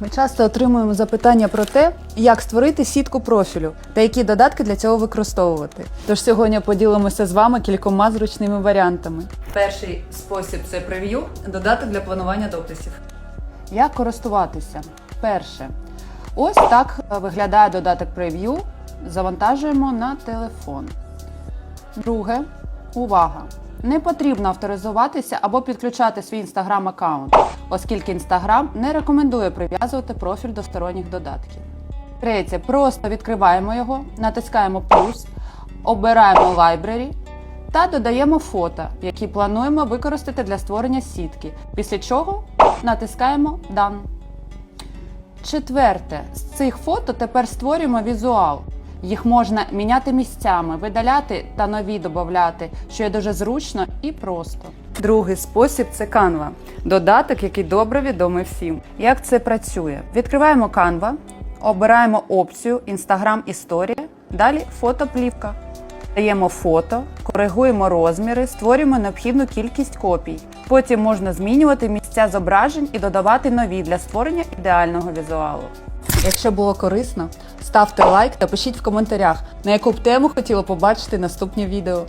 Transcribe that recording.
Ми часто отримуємо запитання про те, як створити сітку профілю та які додатки для цього використовувати. Тож сьогодні поділимося з вами кількома зручними варіантами. Перший спосіб це прев'ю, додаток для планування дописів. Як користуватися? Перше. Ось так виглядає додаток прев'ю. Завантажуємо на телефон. Друге. Увага! Не потрібно авторизуватися або підключати свій інстаграм аккаунт, оскільки інстаграм не рекомендує прив'язувати профіль до сторонніх додатків. Третє. Просто відкриваємо його, натискаємо плюс, обираємо Library та додаємо фото, які плануємо використати для створення сітки, після чого натискаємо Done. Четверте, з цих фото тепер створюємо візуал. Їх можна міняти місцями, видаляти та нові додати, що є дуже зручно і просто. Другий спосіб це Canva. Додаток, який добре відомий всім. Як це працює? Відкриваємо Canva, обираємо опцію Instagram Історія, далі фотоплівка. Даємо фото, коригуємо розміри, створюємо необхідну кількість копій. Потім можна змінювати місця зображень і додавати нові для створення ідеального візуалу. Якщо було корисно, ставте лайк та пишіть в коментарях, на яку б тему хотіли побачити наступні відео.